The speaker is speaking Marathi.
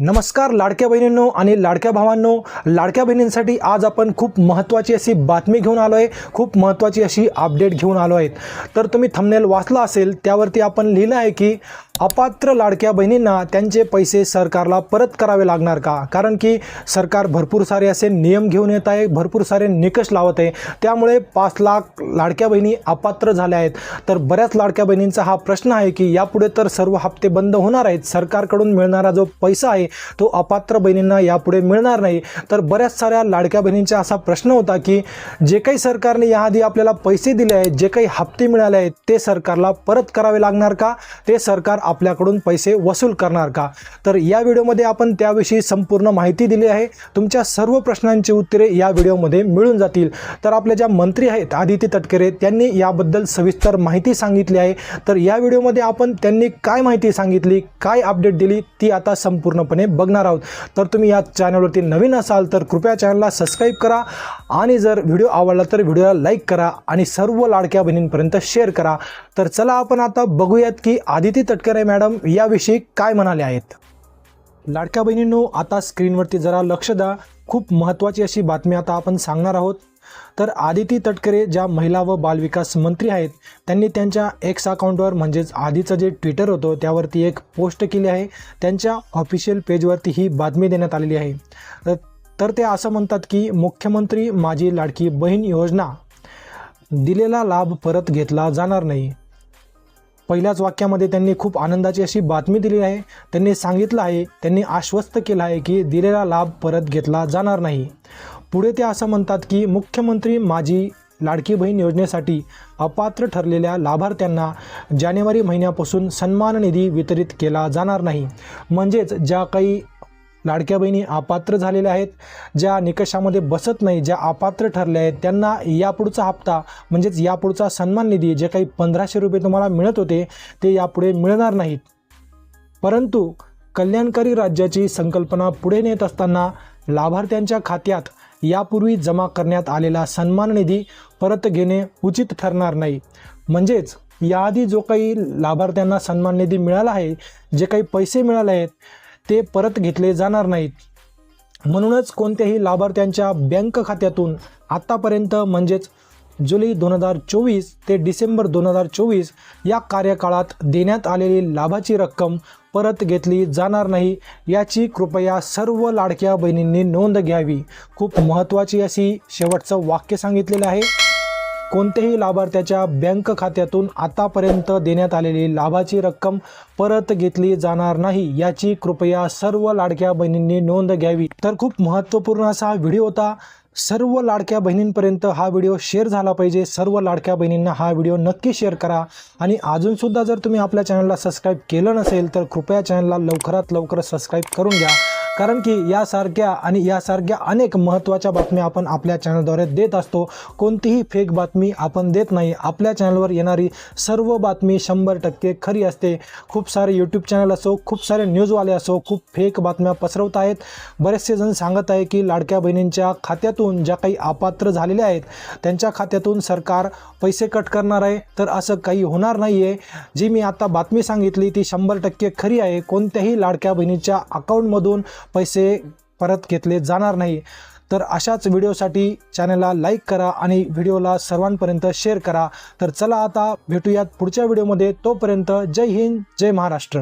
नमस्कार लाडक्या बहिणींनो आणि लाडक्या भावांनो. लाडक्या बहिणींसाठी आज आपण खूप महत्त्वाची अशी बातमी घेऊन आलो आहे. खूप महत्त्वाची अशी अपडेट घेऊन आलो आहेत. तर तुम्ही थंबनेल वाचला असेल त्यावरती आपण लिहिलं आहे की अपात्र लाडक्या बहिणींना त्यांचे पैसे सरकारला परत करावे लागणार का? कारण की सरकार भरपूर सारे असे नियम घेऊन येत आहे भरपूर सारे निकष लावत आहे. त्यामुळे पाच लाख लाडक्या बहिणी अपात्र झाल्या आहेत. तर बऱ्याच लाडक्या बहिणींचा हा प्रश्न आहे की यापुढे तर सर्व हप्ते बंद होणार आहेत. सरकारकडून मिळणारा जो पैसा आहे तो अपात्र बहिणींना यापुढे मिळणार नाही. तर बऱ्याच साऱ्या लाडक्या बहिणींचा असा प्रश्न होता की जे काही सरकारने याआधी आपल्याला पैसे दिले आहेत जे काही हप्ते मिळाले आहेत ते सरकारला परत करावे लागणार का? ते सरकार आपल्याकडून पैसे वसूल करणार का? तर या व्हिडिओमध्ये आपण त्याविषयी संपूर्ण माहिती दिली आहे. तुमच्या सर्व प्रश्नांची उत्तरे या व्हिडिओमध्ये मिळून जातील. तर आपल्या ज्या मंत्री आहेत आदित्य तटकरे त्यांनी याबद्दल सविस्तर माहिती सांगितली आहे. तर या व्हिडिओमध्ये आपण त्यांनी काय माहिती सांगितली काय अपडेट दिली ती आता संपूर्णपणे बघणार आहोत. तर तुम्ही या चॅनलवरती नवीन असाल तर कृपया चॅनलला सबस्क्राईब करा आणि जर व्हिडिओ आवडला तर व्हिडिओला लाईक करा आणि सर्व लाडक्या बहिणींपर्यंत शेअर करा. तर चला आपण आता बघूयात की आदिती तटकरे मॅडम याविषयी काय म्हणाले आहेत? लाडक्या बहिणींनो आता स्क्रीनवरती जरा लक्ष द्या. खूप महत्त्वाची अशी बातमी आता आपण सांगणार आहोत. तर आदिती तटकरे ज्या महिला व बालविकास मंत्री आहेत त्यांनी त्यांच्या एक्स अकाउंटवर म्हणजेच आधीचं जे ट्विटर होतं त्यावरती एक पोस्ट केली आहे. त्यांच्या ऑफिशियल पेजवरती ही बातमी देण्यात आलेली आहे. तर- तर ते असं म्हणतात की मुख्यमंत्री माझी लाडकी बहीण योजना दिलेला लाभ परत घेतला जाणार नाही. पहिल्याच वाक्यामध्ये त्यांनी खूप आनंदाची अशी बातमी दिली आहे. त्यांनी सांगितलं आहे त्यांनी आश्वस्त केलं आहे की दिलेला लाभ परत घेतला जाणार नाही. पुढे ते असं म्हणतात की मुख्यमंत्री माझी लाडकी बहीण योजनेसाठी अपात्र ठरलेल्या लाभार्थ्यांना जानेवारी महिन्यापासून सन्मान निधी वितरित केला जाणार नाही. म्हणजेच ज्या काही लाडक्या बहिणी अपात्र झालेल्या आहेत ज्या निकषामध्ये बसत नाही ज्या अपात्र ठरल्या आहेत त्यांना यापुढचा हप्ता म्हणजेच यापुढचा सन्मान निधी जे काही पंधराशे रुपये तुम्हाला मिळत होते ते यापुढे मिळणार नाहीत. परंतु कल्याणकारी राज्याची संकल्पना पुढे नेत असताना लाभार्थ्यांच्या खात्यात यापूर्वी जमा करण्यात आलेला सन्मान निधी परत घेणे उचित ठरणार नाही. म्हणजेच याआधी जो काही लाभार्थ्यांना सन्मान निधी मिळाला आहे जे काही पैसे मिळाले आहेत ते परत घेतले जाणार नाहीत. म्हणूनच कोणत्याही लाभार्थ्यांच्या बँक खात्यातून आत्तापर्यंत म्हणजेच जुलै दोन हजार चोवीस ते डिसेंबर दोन हजार चोवीस या कार्यकाळात देण्यात आलेली लाभाची रक्कम परत घेतली जाणार नाही याची कृपया सर्व लाडक्या बहिणींनी नोंद घ्यावी. खूप महत्त्वाची अशी शेवटचं वाक्य सांगितलेलं आहे. कोणत्याही लाभार्थ्याच्या बँक खात्यातून आतापर्यंत देण्यात आलेली लाभाची रक्कम परत घेतली जाणार नाही याची कृपया सर्व लाडक्या बहिणींनी नोंद घ्यावी. तर खूप महत्त्वपूर्ण असा हा व्हिडिओ होता. सर्व लाडक्या बहिणींपर्यंत हा व्हिडिओ शेअर झाला पाहिजे. सर्व लाडक्या बहिणींना हा व्हिडिओ नक्की शेअर करा. आणि अजूनसुद्धा जर तुम्ही आपल्या चॅनलला सबस्क्राईब केलं नसेल तर कृपया चॅनलला लवकरात लवकर सबस्क्राईब करून घ्या. कारण की यासारख्या आणि यासारख्या अनेक महत्त्वाच्या बातम्या आपण आपल्या चॅनलद्वारे देत असतो. कोणतीही फेक बातमी आपण देत नाही. आपल्या चॅनलवर येणारी सर्व बातमी शंभर टक्के खरी असते. खूप सारे यूट्यूब चॅनल असो खूप सारे न्यूजवाले असो खूप फेक बातम्या पसरवत आहेत. बरेचसे जण सांगत आहे की लाडक्या बहिणींच्या खात्यातून ज्या काही अपात्र झालेल्या आहेत त्यांच्या खात्यातून सरकार पैसे कट करणार आहे. तर असं काही होणार नाही आहे जी मी आता बातमी सांगितली ती शंभर टक्के खरी आहे. कोणत्याही लाडक्या बहिणीच्या अकाउंटमधून पैसे परत घेतले जाणार नाही. तर अशाच व्हिडिओसाठी चॅनलला लाईक करा आणि व्हिडिओला सर्वांपर्यंत शेअर करा. तर चला आता भेटूयात पुढच्या व्हिडिओमध्ये. तोपर्यंत जय हिंद जय महाराष्ट्र.